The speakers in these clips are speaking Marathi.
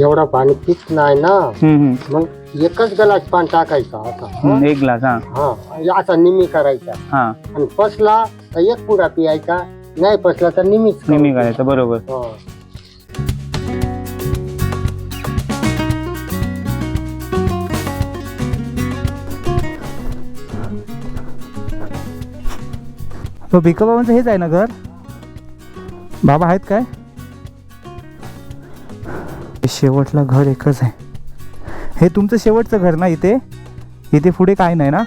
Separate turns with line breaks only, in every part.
एवढा पाणी पित नाही ना.
हम्म.
मग एकच गलास पाणी टाकायचा असा
हम्म, एक ग्लास हा.
हा असा निमी करायचा.
हा.
आणि पसला तर एक पुडा पियायचा नाही पसला तर निमीच
नेहमी करायचं बरोबर.
हा.
तो भिका बाबांचं हेच आहे ना घर? बाबा आहेत काय? शेवटला घर एकच आहे. हे तुमचं शेवटचं घर ना इथे? इथे पुढे काय नाही ना?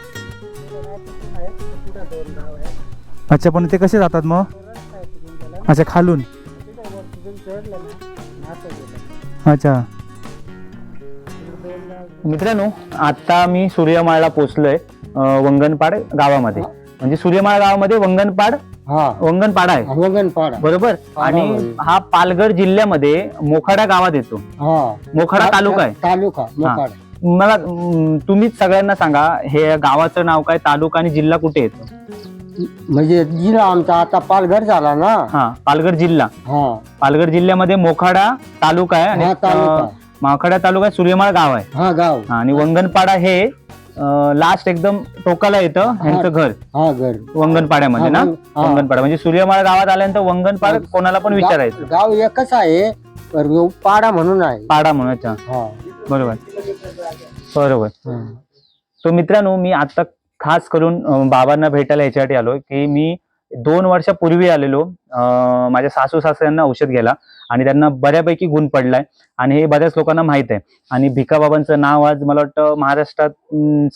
अच्छा पण ते कसे जातात मग? अच्छा खालून. अच्छा.
मित्रांनो आता मी सूर्यमाळला पोचलोय अं, वंगणपाड गावामध्ये. म्हणजे सूर्यमाळ गावामध्ये वंगणपाड
हा.
वंगणपाडा आहे.
वंगणपाडा.
बरोबर? आणि. हा पालघर जिल्ह्यामध्ये मोखाडा गावात येतो.
हा.
मोखाडा तालुका आहे.
तालुका
मला अं, तुम्हीच सगळ्यांना सांगा हे गावाचं नाव काय तालुका आणि जिल्हा कुठे येतो?
म्हणजे जिल्हा आमचा आता पालघर झाला ना.
हा पालघर जिल्हा.
हा.
पालघर जिल्ह्यामध्ये मोखाडा तालुका आहे आणि
हा तालुका.
अं, मोखाडा तालुका सूर्यमाळ गाव आहे.
हा गाव.
हा, आणि वंगणपाडा हे लास्ट एकदम टोकाला येतं ह्यांचं घर.
हा घर.
वंगणपाड्यामध्ये ना?
हा, वंग- हा.
वंगणपाडा. म्हणजे सूर्यमाळ गावात आल्यानंतर वंगणपाड कोणाला पण विचारायचं.
गाव गाव एकच आहे पण पाडा म्हणून आहे.
पाडा म्हणून अच्छा.
हा.
बरोबर. बरोबर.
हा.
तो मित्रांनो मी आता खास करून अं, बाबांना भेटायला याच्यासाठी आलोय की मी दोन वर्षापूर्वी आलेलो अं, माझ्या सासू सासऱ्यांना औषध घ्यायला. आणि त्यांना बऱ्यापैकी गुण पडलाय. आणि हे बऱ्याच लोकांना माहीत आहे. आणि भिकाबाबांचं नाव आज मला वाटतं महाराष्ट्रात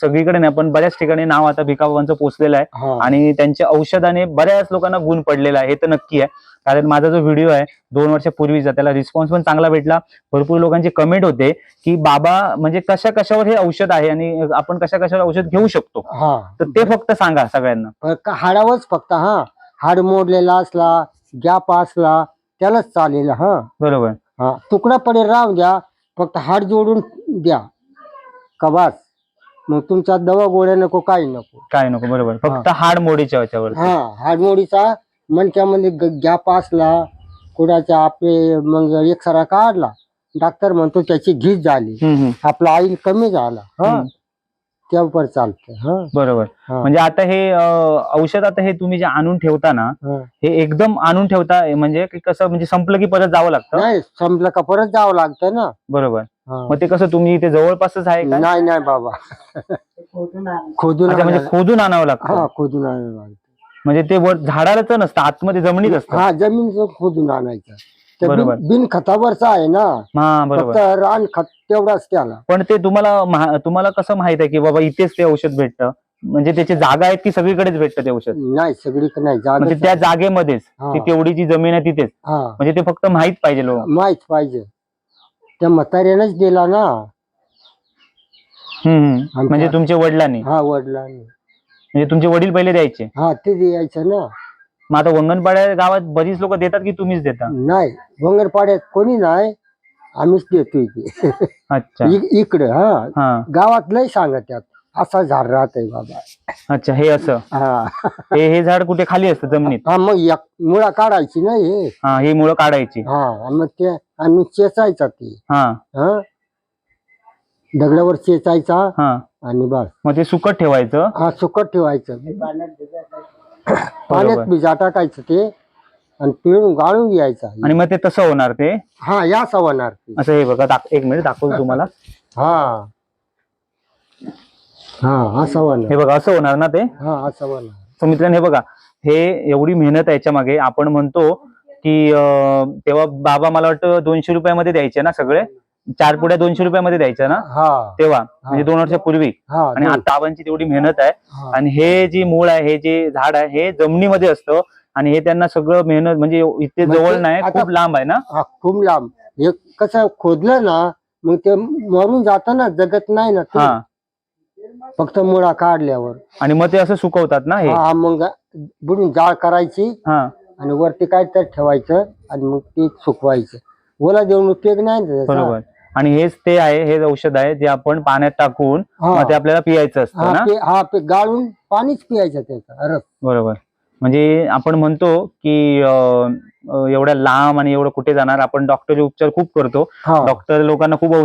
सगळीकडे नाही पण बऱ्याच ठिकाणी नाव आता भिकाबाबांचं पोचलेलं आहे. आणि त्यांच्या औषधाने बऱ्याच लोकांना गुण पडलेला आहे. हे तर नक्की आहे. कारण माझा जो व्हिडिओ आहे दोन वर्षापूर्वीचा त्याला रिस्पॉन्स पण चांगला भेटला. भरपूर लोकांचे कमेंट होते की बाबा म्हणजे कशा कशावर हे औषध आहे आणि आपण कशा कशावर औषध घेऊ शकतो? तर ते फक्त सांगा सगळ्यांना.
हाडावरच फक्त हा. हाड मोडलेला असला गॅप असला त्यालाच चालेल हा.
बरोबर.
हा तुकडा पडेल राहू द्या फक्त हाड जोडून द्या. कबास मग तुमचा दवा गोळ्या नको काही नको.
काय नको बरोबर. फक्त हाड मोडीच्या याच्यावर
हा हाडमोडीचा मणक्यामध्ये गॅप असला कुडाचा आपले मग एक्सरा काढला डॉक्टर म्हणतो त्याची घीच झाली.
हम्म, हम्म,
आपला आईल कमी झाला हा.
हम्म.
त्यावर चालतं हा.
बरोबर.
हा.
म्हणजे आता हे अं, औषध आता हे तुम्ही जे आणून ठेवता ना
हा.
हे एकदम आणून ठेवता म्हणजे की कसं म्हणजे संपलं की परत जावं लागतं?
नाही संपलं का परत जावं लागतं ना.
बरोबर.
हा.
मग ते कसं तुम्ही इथे जवळपासच आहे का?
नाही नाही बाबा. खोदून
अच्छा म्हणजे
आणायला-
खोदून आणावं लागतं.
हा खोदून आणायला लागतं.
म्हणजे ते वर झाडालाच नसतं आतमध्ये जमिनीत असतं.
हा जमीन खोदून आणायचं. ते
बरोबर.
बिन- बिन खतावरचा आहे ना.
हा बरोबर.
फक्त रान खत तेवढाच त्याला.
पण ते तुम्हाला महा- तुम्हाला कसं माहीत आहे की बाबा इथेच ते औषध भेटतं? म्हणजे त्याची जागा आहेत की सगळीकडेच भेटतं ते औषध?
नाही सगळीकडे नाही
म्हणजे
जागा
त्या जागेमध्येच. ती तेवढी जी जमीन आहे तिथेच.
हा.
म्हणजे ते फक्त माहीत पाहिजे लोक
माहीत पाहिजे. त्या म्हाताऱ्यानंच दिला ना.
म्हणजे तुमच्या वडिलांनी?
हा वडिलांनी.
म्हणजे तुमचे वडील पहिले द्यायचे?
हा ते द्यायचं ना.
मग आता वंगणपाड्या गावात बरीच लोक देतात की तुम्हीच देता?
नाही वंगरपाड्यात कोणी नाही. आम्हीच देतोय ते
अच्छा.
इ- इकडं हा.
हा.
गावात लय सांगत त्यात असा झाड राहतय बाबा.
अच्छा हे असं.
हा.
हे हे झाड कुठे खाली असतं जमिनीत?
हा मग एक मुळा काढायची ना हे.
हा ही मुळं काढायची.
हा आणि मग ते आणि चेचायचा ते.
हा.
हा? दगडावर चेचायचा
हा.
आणि बस.
मग ते सुकट ठेवायचं?
हा सुकट ठेवायचं. पाण्यात भिजा टाकायचं ते. आणि पिळून गाळून घ्यायचा.
आणि मग ते तसं होणार ते?
हा या सवणार
असं हे बघा दाख- एक मिनिट दाखवतो तुम्हाला.
हा. हा असं होणार.
हे बघा असं होणार ना ते?
हा असं होणार.
मित्रांनो हे बघा हे एवढी मेहनत आहे याच्या मागे. आपण म्हणतो की अं, तेव्हा बाबा मला वाटतं दोनशे रुपयामध्ये द्यायचे ना सगळे? चार पुड्या दोनशे रुपयामध्ये द्यायच्या ना?
हा.
तेव्हा म्हणजे दोन वर्षापूर्वी.
हा
आणि आता बाबांची तेवढी मेहनत आहे.
हा.
आणि हे जी मूळ आहे हे जे झाड आहे हे जमिनीमध्ये असतं. आणि हे त्यांना सगळं मेहनत म्हणजे इथे
म्हणजे
जवळ नाही
आता-
खूप लांब आहे ना?
हा खूप लांब. हे कसं खोदलं ना मग ते मरून जात ना जगत नाही ना ते.
हा.
फक्त मुळा काढल्यावर.
आणि मग ते असं सुकवतात ना हे?
हा मग बुडून जाळ करायची
हा.
आणि वरती काय तर ठेवायचं आणि मग ते सुकवायचं. ओला देऊन उपयोग नाही ना त्याचा.
बरोबर. आणि हेच ते आहे हे औषध आहे जे आपण पाण्यात टाकून
हा.
मग ते आपल्याला पियायचं असतं
हा
ना?
पे- हा पे गाळून पाणीच पियायचं त्याचं रस
बरोबर. म्हणजे आपण म्हणतो की एवढ्या लांब आणि एवढं कुठे जाणार आपण डॉक्टरचे उपचार खूप करतो. डॉक्टर लोकांना खूप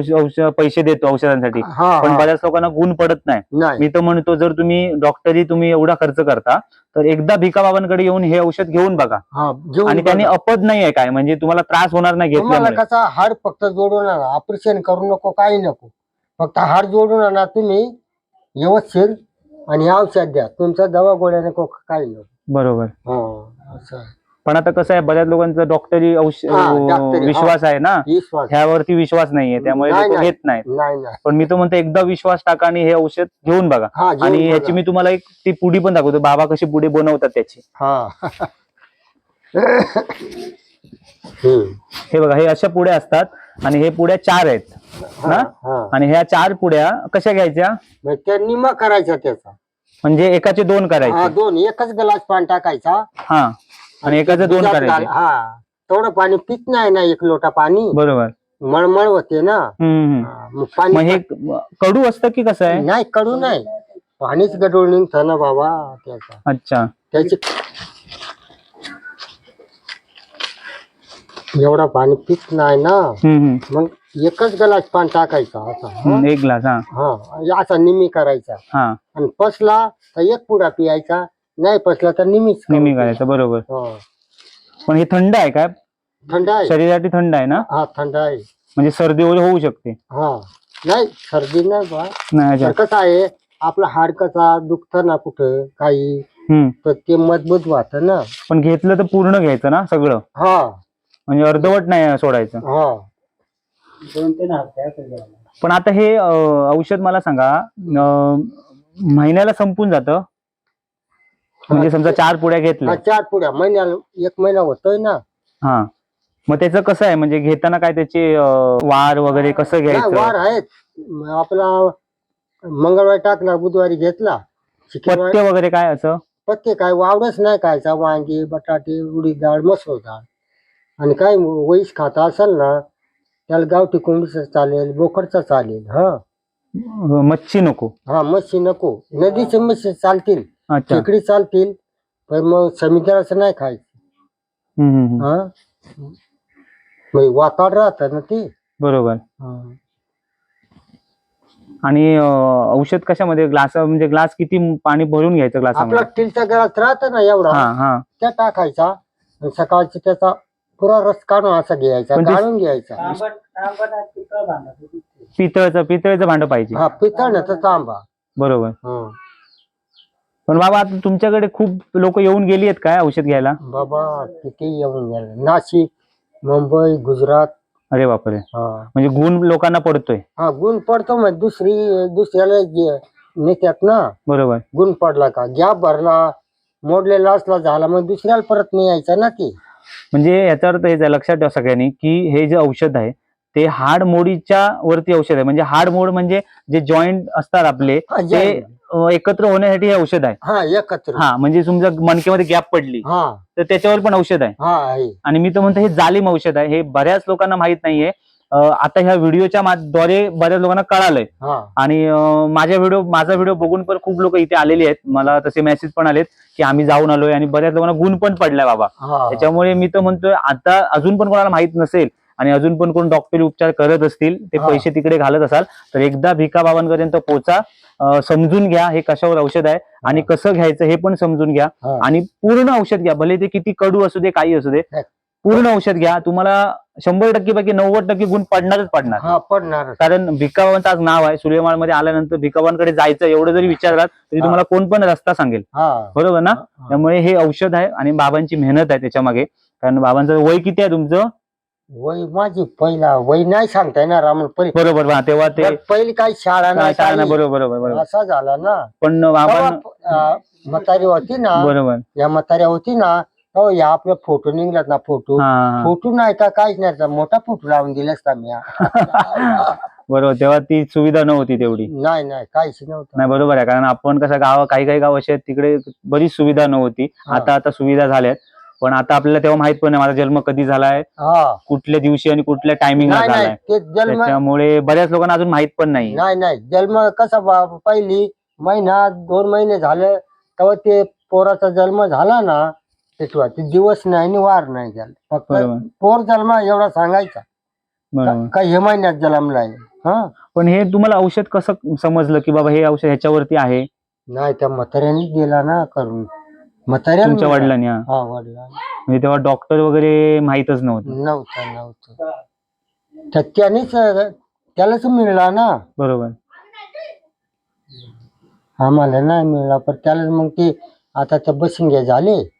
पैसे देतो औषधांसाठी. पण. बऱ्याच लोकांना गुण पडत नाही. मी तर म्हणतो जर तुम्ही डॉक्टरी तुम्ही एवढा खर्च करता तर एकदा भिका बाबांकडे येऊन हे औषध घेऊन बघा. आणि त्यांनी. अपद नाही आहे काय म्हणजे तुम्हाला त्रास होणार नाही
कसा हाड फक्त जोडून आणा ऑपरेशन करू नको काही नको. फक्त हाड जोडून आणा तुम्ही व्यवस्थित आणि औषध द्या. तुमचा दवा गोळ्या नको काही नको.
बरोबर
हा असं आहे.
पण आता कसं आहे बऱ्याच लोकांचा डॉक्टरी औषध
हा.
विश्वास आहे ना
विश्वास
ह्यावरती विश्वास नाहीये त्यामुळे
नाही,
लोक
नाही.
घेत नाहीत
नाही नाही
पण मी तर म्हणतो एकदा विश्वास टाका आणि हे औषध घेऊन बघा
हा घेऊन
आणि
बघा.
ह्याची मी तुम्हाला एक ती पुडी पण दाखवतो बाबा कशी पुडी बनवतात त्याची
हा हम्म.
हे बघा हे अशा पुड्या असतात आणि हे पुड्या चार आहेत
हा,
ना
हा.
आणि ह्या चार पुड्या कशा घ्यायच्या
मग त्या निमा करायचा त्याचा
म्हणजे एकाचे दोन
हा
करायचे
दोन. एकच ग्लास पाणी टाकायचा.
हा आणि एकाचे दोन
दुधात
करायचे.
घाल- हा. तेवढं पाणी पित नाही ना एक लोटा पाणी.
बरोबर.
मळमळ होते ना.
हम्म, हम्म.
हा, मग
मग
पाणी
हे कडू असतं की कसं आहे?
नाही कडू नाही. पाणीच गडूळ निघतं ना बाबा त्याचा.
अच्छा.
त्याची एवढा पाणी पित नाही ना.
हम्म, हम्म.
मग एकच ग्लास पाणी टाकायचा असा हा?
हम्म, एक ग्लास हा.
हा असा निमी करायचा.
हा.
आणि पसला तर एक पुडा पियायचा नाही पसला तर निमीच
नेहमी
करायचा.
बरोबर.
हा.
पण हे थंड आहे काय
थंड आहे.
शरीरासाठी थंड आहे ना?
हा थंड आहे.
म्हणजे सर्दी वगैरे होऊ शकते.
हा. नाही सर्दी नाही बा.
नाही अच्छा.
तर कसं आहे आपलं हाड कसा दुखतं ना कुठं काही
हम्म.
तर ते मजबूत वाटत ना.
पण घेतलं तर पूर्ण घ्यायचं ना सगळं?
हा.
म्हणजे अर्धवट नाही सोडायचं?
हा.
पण आता हे अं, औषध मला सांगा अं, महिन्याला संपून जातं? म्हणजे समजा चार पुड्या
हा,
घेतल्या
चार पुड्या. महिन्याला एक महिना होतोय ना.
हा. मग त्याचं कसं आहे? म्हणजे घेताना काय त्याचे अं, वार वगैरे कसं
नाही, वार
घ्यायचं
आहेत. म आपला मंगळवारी टाकला बुधवारी घेतला. शुक्रवारी
पथ्य वगैरे काय असं?
पत्ते काय? वावडच नाही खायचा. वांगी बटाटे उडीद डाळ मसूर डाळ. आणि काय वैस खाता असेल ना त्याला गावठी कोंबडीचं चालेल बोकडचं चालेल हा.
अं, मच्छी नको.
हा मच्छी नको. नदीचे मच्छी चालतील
अच्छा.
खेकडी चालतील पण मग समुद्राचं नाही खायचं.
हम्म, हम्म, हम्म.
हा? मग वाताड राहत ना ते.
बरोबर.
हा.
आणि अं, औषध कशामध्ये? ग्लास म्हणजे ग्लास किती पाणी भरून घ्यायचं
आपला
ग्लासामध्ये
टिलचा गळात राहत ना एवढा.
हा हा.
त्या टाकायचा आणि सकाळची त्याचा पुरा रस काढून असा घ्यायचा
पण ते-
गाळून घ्यायचा.
पितळचं पितळचं भांड पाहिजे.
हा पितळण्याचा तांबा.
बरोबर.
हं.
पण बाबा आता तुमच्याकडे खूप लोक येऊन गेली आहेत काय औषध घ्यायला?
बाबा किती येऊन गेले. नाशिक मुंबई गुजरात.
अरे बापरे.
हा.
म्हणजे गुण लोकांना पडतोय.
हा गुण पडतो मग दुसरी दुसऱ्याला जे नेत्यात ना
बरोबर.
गुण पडला का? गॅप भरला मोडलेला असला झाला मग दुसऱ्याला परत नाही यायचं ना ते
म्हणजे याचा अर्थ आहे लक्षात ठेवा सगळ्यांनी की हे जे औषध आहे ते हाड मोडीच्या वरती औषध आहे. म्हणजे हाड मोड म्हणजे जे जॉईंट असतात आपले
हा,
ते एकत्र होण्यासाठी हे औषध आहे.
हा एकत्र.
हा म्हणजे तुमच्या मणक्यामध्ये गॅप पडली
हा.
तर त्याच्यावर पण औषध आहे.
हा आहे.
आणि मी तर म्हणतो हे जालिम औषध आहे. हे बऱ्याच लोकांना माहीत नाहीये. आता ह्या व्हिडिओच्या द्वारे बऱ्याच लोकांना कळालंय.
हा.
आणि माझ्या व्हिडिओ माझा व्हिडिओ बघून पण खूप लोक इथे आलेली आहेत. मला तसे मेसेज पण आलेत की आम्ही जाऊन आलोय आणि बऱ्याच लोकांना गुण पण पडलाय बाबा.
हा.
त्याच्यामुळे मी तर म्हणतोय आता अजून पण कोणाला माहीत नसेल आणि अजून पण कोण डॉक्टरी उपचार करत असतील ते. पैसे तिकडे घालत असाल तर एकदा भिका बाबांपर्यंत पोचा. समजून घ्या हे कशावर औषध आहे आणि कसं घ्यायचं हे पण समजून घ्या. आणि पूर्ण औषध घ्या. भले ते किती कडू असू दे काही असू दे. पूर्ण औषध घ्या. तुम्हाला शंभर टक्के पैकी नव्वद टक्के गुण पडणारच पडणार.
हा पडणार
कारण भिकाबाबांचं आज नाव आहे. सूर्यमाळमध्ये आल्यानंतर भिकाबाबांकडे जायचं एवढं जरी विचारलात तरी. तुम्हाला कोण पण रस्ता सांगेल.
हा.
बरोबर ना. त्यामुळे हे औषध आहे आणि बाबांची मेहनत आहे त्याच्या कारण बाबांचं वय किती आहे तुमचं?
वय माझी पहिला वय नाही सांगता येणार आम्हाला पहिले
बरोबर तेव्हा ते
पण पहिली काही शाळा नाही
शाळा नाही,
काही.
बरोबर बरोबर बरोबर.
असा झाला ना.
पण बाबा
तेव्हा, अं, म्हातारी होती ना
बरोबर.
या म्हाताऱ्या होती ना हो या आपल्या फोटो निघलात ना फोटो.
हा.
फोटो नाही का काहीच नाही तर मोठा फोटो लावून दिलास का मी.
बरोबर तेव्हा ती सुविधा नव्हती तेवढी.
नाही नाही काहीच नव्हतं.
नाही बरोबर आहे कारण आपण कसं गाव काही काही गाव असे आहेत तिकडे बरीच सुविधा नव्हती.
हा.
आता आता सुविधा झाल्यात. पण आता आपल्याला तेव्हा माहीत पण नाही माझा जन्म कधी झालाय
हा.
कुठल्या दिवशी आणि कुठल्या टायमिंगला
नाही नाही
झालाय.
ते जन्म
त्याच्यामुळे बऱ्याच लोकांना अजून माहीत पण नाही.
नाही नाही जन्म कसा बा- पहिली महिना दोन महिने झाले तेव्हा ते पोराचा जन्म झाला ना तेव्हा ते दिवस नाही आणि वार नाही झाला. फक्त पोर जन्म एवढा सांगायचा.
बरोबर.
का हे महिन्यात जन्मलाय हा?
पण हे तुम्हाला औषध कसं समजलं की बाबा हे औषध ह्याच्यावरती आहे?
नाही त्या म्हाताऱ्यानेच दिला ना करून.
तुमच्या
मिळाला.
वडिलांनी हा.
हा वडिला
म्हणजे तेव्हा डॉक्टर वगैरे माहीतच नव्हतं.
नव्हतं नव्हतं. तर त्यानेच अं, त्यालाच मिळला ना.
बरोबर.
आम्हाला नाही मिळला पण त्याला मग ते आता ते बसिंगे झाले.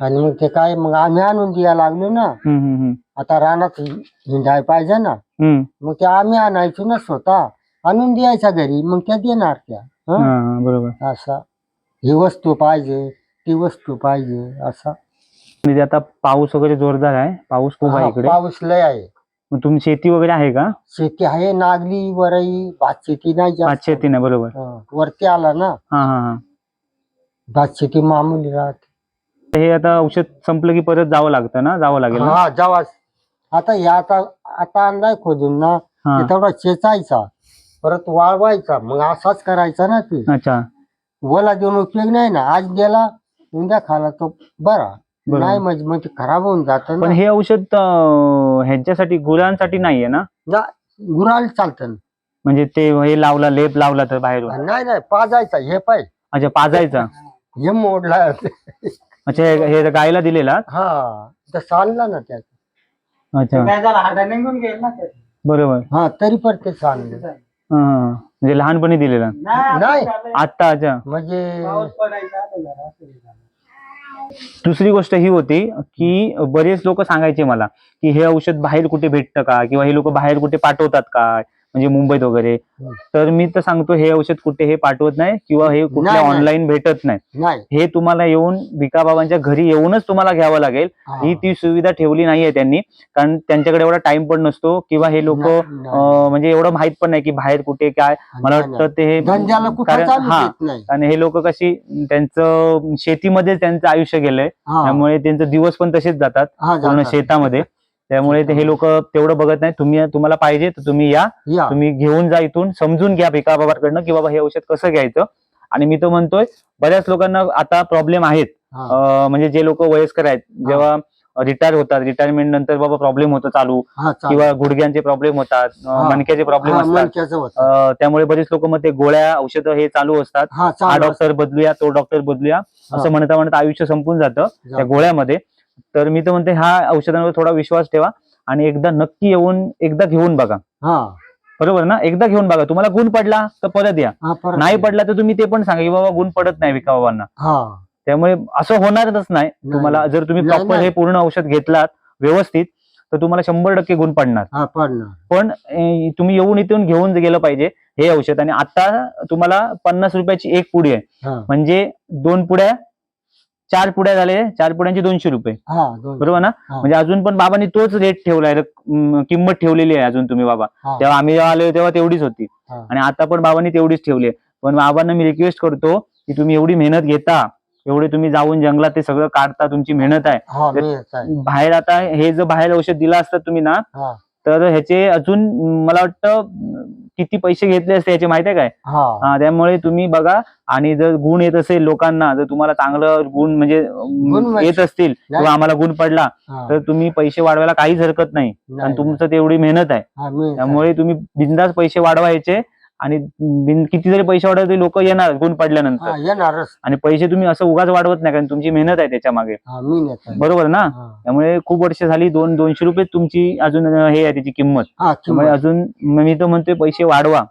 आणि मग ते काय मग आम्ही आणून द्यायला लागलो ना.
हम्म हम्म हम्म.
आता रानात हिंडाय पाहिजे ना.
हम्म.
मग ते आम्ही आणायचो ना स्वतः. आणून द्यायच्या घरी मग त्या देणार त्या.
हा,
हं?
हा, बरोबर.
असा. ही वस्तू पाहिजे ती वस्तू पाहिजे असा.
म्हणजे आता पाऊस वगैरे जोरदार आहे. पाऊस खूप आहे
हा,
इकडे.
पाऊस लय आहे.
मग तुमची शेती वगैरे आहे का?
शेती आहे नागली वरई भात शेती नाही
भात शेती नाही बरोबर.
हं, वरती आला ना.
हा हा हा.
भात शेती मामूली राहते.
हे आता औषध संपलं की परत जावं लागतं ना? जावं लागेल ना?
हा जावा आता या आता आता आणलाय खोदून ना
हा.
ते तेवढा चेचायचा परत वाळवायचा. मग असाच करायचा ना ते.
अच्छा.
ओला देऊन उपयोग नाही ना. आज गेला उद्या खाला तो बरा.
बरोबर.
नाही म्हणजे मग ते खराब होऊन जात
पण हे औषध अं, ह्यांच्यासाठी गुरांसाठी नाहीये ना?
गुराला चालतं
म्हणजे ते हे लावला लेप लावला तर बाहेरून.
नाही नाही पाजायचा. हे पाय.
अच्छा पाजायचा.
हे मोडला.
अच्छा हे हे गायला दिलेला
हा तर चालला ना त्यात
अच्छा. बरोबर.
हा तरी पण ते चाललं
हा, हा. म्हणजे लहानपणी दिलेला?
नाही.
आत्ता अच्छा.
म्हणजे
दुसरी गोष्ट ही होती की बरेच लोक सांगायचे मला की हे औषध बाहेर कुठे भेटतं का? किंवा हे लोक बाहेर कुठे पाठवतात का? म्हणजे मुंबईत वगैरे. तर मी तर सांगतो हे औषध कुठे हे पाठवत नाही किंवा हे कुठल्या. ऑनलाईन भेटत नाही हे तुम्हाला येऊन भिकाबाबांच्या घरी येऊनच तुम्हाला घ्यावं लागेल
हा.
ती सुविधा ठेवली नाहीये त्यांनी कारण त्यांच्याकडे एवढा टाइम पण नसतो किंवा हे लोक. म्हणजे एवढं माहीत पण नाही की बाहेर कुठे काय मला वाटतं ते हे कारण हा आणि हे लोक कशी त्यांचं शेतीमध्ये त्यांचं आयुष्य गेलंय. त्यामुळे त्यांचे दिवस पण तसेच जातात पूर्ण
जातात.
शेतामध्ये त्यामुळे ते हे लोक तेवढं बघत नाही तुम्ही तुम्हाला पाहिजे तर तुम्ही या.
या.
तुम्ही घेऊन जा इथून. समजून घ्या भिकाबाबाकडनं की बाबा हे औषध कसं घ्यायचं. आणि मी तर म्हणतोय बऱ्याच लोकांना आता प्रॉब्लेम आहेत. म्हणजे जे लोक वयस्कर आहेत जेव्हा रिटायर होतात रिटायरमेंट नंतर बाबा प्रॉब्लेम होतो चालू. किंवा गुडघ्यांचे प्रॉब्लेम होतात. मणक्याचे प्रॉब्लेम असतात. त्यामुळे बरेच लोक मग ते गोळ्या औषधं हे चालू असतात.
हा
डॉक्टर बदलूया तो डॉक्टर बदलूया. असं म्हणता म्हणता आयुष्य संपून जातं. त्या. गोळ्यामध्ये. तर मी तर म्हणते ह्या औषधांवर थोडा विश्वास ठेवा आणि एकदा नक्की येऊन एकदा घेऊन बघा.
हा.
बरोबर ना? एकदा घेऊन बघा. तुम्हाला गुण पडला तर परत या.
हा परत
नाही पडला तर तुम्ही ते पण सांगा की बाबा गुण पडत नाही विका बाबांना
हा.
त्यामुळे असं होणारच नाही. तुम्हाला जर तुम्ही
नाही,
प्रॉपर
नाही.
हे पूर्ण औषध घेतलात व्यवस्थित तर तुम्हाला शंभर टक्के गुण पडणार.
हा पडणार.
पण अं, तुम्ही येऊन इथून घेऊन गेलं पाहिजे हे औषध. आणि आता तुम्हाला पन्नास रुपयाची एक पुडी आहे.
हा.
म्हणजे दोन पुड्या चार पुड्या झाले चार पुड्यांची दोनशे रुपये
हा दोन
बरोबर ना
हा.
म्हणजे अजून पण बाबांनी तोच रेट ठेवलाय किंमत ठेवलेली आहे अजून तुम्ही बाबा
हा.
तेव्हा आम्ही जेव्हा आलो तेव्हा तेवढीच होती
हा.
आणि आता पण बाबांनी तेवढीच ठेवली आहे पण बाबांना मी रिक्वेस्ट करतो की तुम्ही एवढी मेहनत घेता एवढे तुम्ही जाऊन जंगलात ते सगळं काढता तुमची मेहनत आहे
हा मी येत आहे.
बाहेर आता हे जर बाहेर औषध दिलं असतं तुम्ही ना
हा
तर ह्याचे अजून मला वाटतं किती पैसे घेतले असते याचे माहिती आहे काय?
हा.
त्यामुळे तुम्ही बघा. आणि जर गुण येत असेल लोकांना जर तुम्हाला चांगलं गुण म्हणजे
गुण म्हणजे-
येत असतील किंवा आम्हाला गुण पडला. तर तुम्ही पैसे वाढवायला काहीच हरकत नाही.
नाही,
तुमचं तेवढी मेहनत आहे. त्यामुळे तुम्ही बिंदास पैसे वाढवायचे आणि बिन किती जरी पैसे वाढवले लोक येणार गुण पडल्यानंतर.
हा येणारच.
आणि पैसे तुम्ही असं उगाच वाढवत नाही कारण तुमची मेहनत आहे त्याच्यामागे.
हा मी येत आहे.
बरोबर ना?
हा.
त्यामुळे खूप वर्ष झाली दोन दोनशे रुपये तुमची अजून हे आहे त्याची किंमत.
हा
त्यामुळे
किंमत.
अजून म- मी तर म्हणतोय पैसे वाढवा.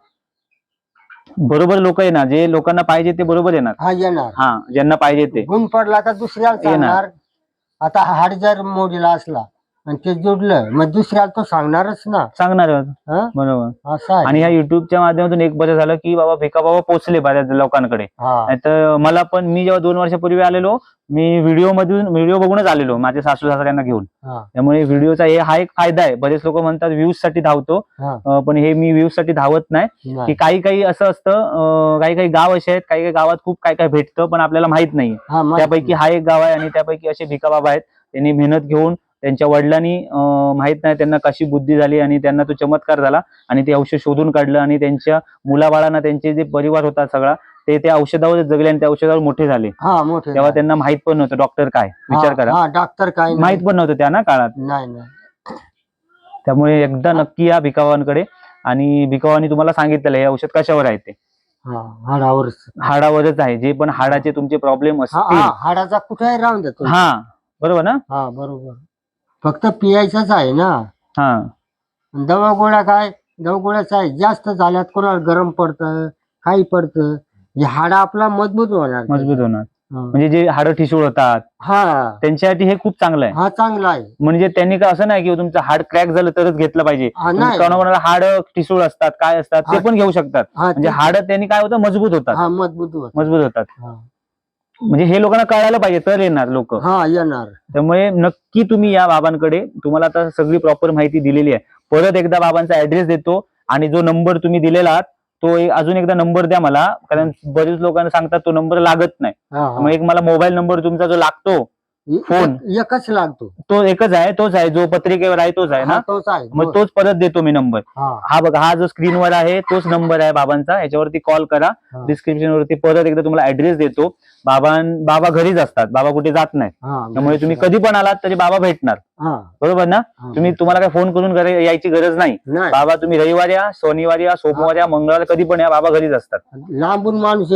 बरोबर लोक येणार जे लोकांना पाहिजे ते बरोबर येणार.
हा येणार.
हा ज्यांना पाहिजे ते.
गुण पडला तर दुसऱ्याला सांगणार. आता हाड जर मोडीला असला आणि ते जोडलं. मग दुसऱ्याला तो सांगणारच ना.
सांगणार
हा?
बरोबर.
असं आहे.
आणि ह्या युट्यूबच्या माध्यमातून एक बरं झालं की बाबा भिका बाबा पोहोचले बऱ्याच लोकांकडे.
हा.
नाहीतर मला पण मी जेव्हा दोन वर्षापूर्वी आलेलो मी व्हिडिओ मधून व्हिडिओ बघूनच आलेलो माझ्या सासू सासऱ्यांना घेऊन.
हा.
त्यामुळे व्हिडिओचा हे हा एक फायदा आहे. बरेच लोक म्हणतात व्ह्यूजसाठी धावतो.
हा.
अं, पण हे मी व्ह्यूजसाठी धावत नाही. की
नाही.
काही काही असं असतं अं, काही काही गाव असे आहेत काही काही गावात खूप काय काय भेटतं पण आपल्याला माहीत नाही.
हा मग-
त्यापैकी हा एक गाव आहे आणि त्यापैकी असे भिकाबाबा आहेत. त्यांनी मेहनत घेऊन त्यांच्या वडिलांनी माहीत नाही त्यांना कशी बुद्धी झाली आणि त्यांना तो चमत्कार झाला आणि ते औषध शोधून काढलं आणि त्यांच्या मुलाबाळांना त्यांचे जे परिवार होता सगळा ते त्या औषधावर जगले आणि त्या औषधावर मोठे झाले.
हा मोठे
तेव्हा त्यांना माहीत पण नव्हतं डॉक्टर काय? विचार करा.
डॉक्टर काय.
माहीत पण नव्हतं त्या ना काळात. त्यामुळे एकदा नक्की या भिकावांकडे आणि भिकावानी तुम्हाला सांगितलेलं हे औषध कशावर आहे ते?
हाडावर
हाडावरच. आहे जे पण हाडाचे तुमचे प्रॉब्लेम असतील.
हा, हाडाचा कुठेही राहून देतो.
हा बरोबर ना?
हा बरोबर. फक्त पियायचाच आहे ना?
हा.
आणि दवा गोळ्या काय? दवा गोळ्याच आहे जास्त झाल्यात कोणाला गरम पडतं काही पडतं हे हाडा आपला मजबूत होणार
मजबूत होणार.
हा.
म्हणजे जे हाडं ठिसूळ होतात
हा.
त्यांच्यासाठी हे खूप चांगलं आहे.
हा चांगला आहे.
म्हणजे त्यांनी काय असं नाही की तुमचं हाड क्रॅक झालं तरच घेतलं पाहिजे.
हा नाही.
कोणाकोणाला हाड ठिसूळ असतात काय असतात ते
हा.
पण घेऊ शकतात.
हा
म्हणजे
ते-
हाड त्यांनी काय होतं मजबूत होतात.
हा मजबूत होत
मजबूत होतात.
हा.
म्हणजे हे लोकांना कळायला पाहिजे तर येणार लोक.
हा येणार.
त्यामुळे नक्की तुम्ही या बाबांकडे तुम्हाला आता सगळी प्रॉपर माहिती दिलेली आहे. परत एकदा बाबांचा ऍड्रेस देतो आणि जो नंबर तुम्ही दिलेला आहात तो एक- अजून एकदा नंबर द्या मला कारण बरेच लोकांना सांगतात तो नंबर लागत नाही. मग एक मला मोबाईल नंबर तुमचा जो लागतो फोन.
एक- एकच लागतो.
तो एकच आहे तोच आहे जो पत्रिकेवर आहे तोच आहे
हा
ना?
तोच आहे
मग तोच. परत देतो मी नंबर.
हा.
हा बघा हा जो स्क्रीनवर आहे तोच नंबर आहे बाबांचा. याच्यावरती कॉल करा.
हा.
डिस्क्रिप्शन वरती परत एकदा तुम्हाला ऍड्रेस देतो. बाबां बाबा घरीच असतात. बाबा कुठे जात नाही
हा
त्यामुळे तुम्ही कधी पण आलात तरी बाबा भेटणार. बरोबर ना. तुम्ही तुम्हाला काय फोन करून घरी यायची गरज नाही. बाबा तुम्ही रविवार या शनिवार या सोमवार या मंगळवार कधी पण या बाबा घरीच असतात.
लांबून माणूस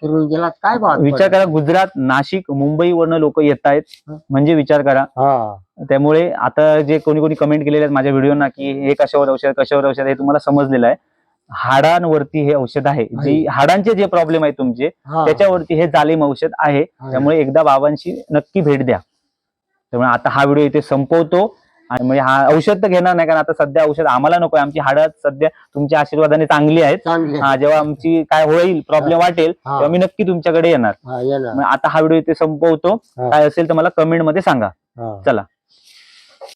फिरून गेला काय
विचार करा गुजरात नाशिक मुंबईवरनं लोक येत आहेत. म्हणजे विचार करा.
हा.
त्यामुळे आता जे कोणी कोणी कमेंट केलेले आहेत माझ्या व्हिडिओना की हे कशावर औषध कशावर औषध हे तुम्हाला समजलेलं आहे. हाडांवरती हे औषध आहे. जी हाडांचे जे प्रॉब्लेम आहेत तुमचे. त्याच्यावरती हे जालिम औषध आहे.
आहे.
त्यामुळे एकदा बाबांशी नक्की भेट द्या. त्यामुळे आता हा व्हिडिओ इथे संपवतो. आणि म्हणजे हा औषध तर घेणार नाही कारण आता सध्या औषध आम्हाला नको आमची हाडं सध्या तुमच्या आशीर्वादाने चांगली आहेत.
चांगले
हा जेव्हा आमची काय होईल प्रॉब्लेम वाटेल
हा.
तेव्हा मी नक्की तुमच्याकडे येणार.
हा येणार.
मग आता हा व्हिडिओ इथे संपवतो.
हा.
काय असेल तर मला कमेंटमध्ये सांगा.
हा.
चला.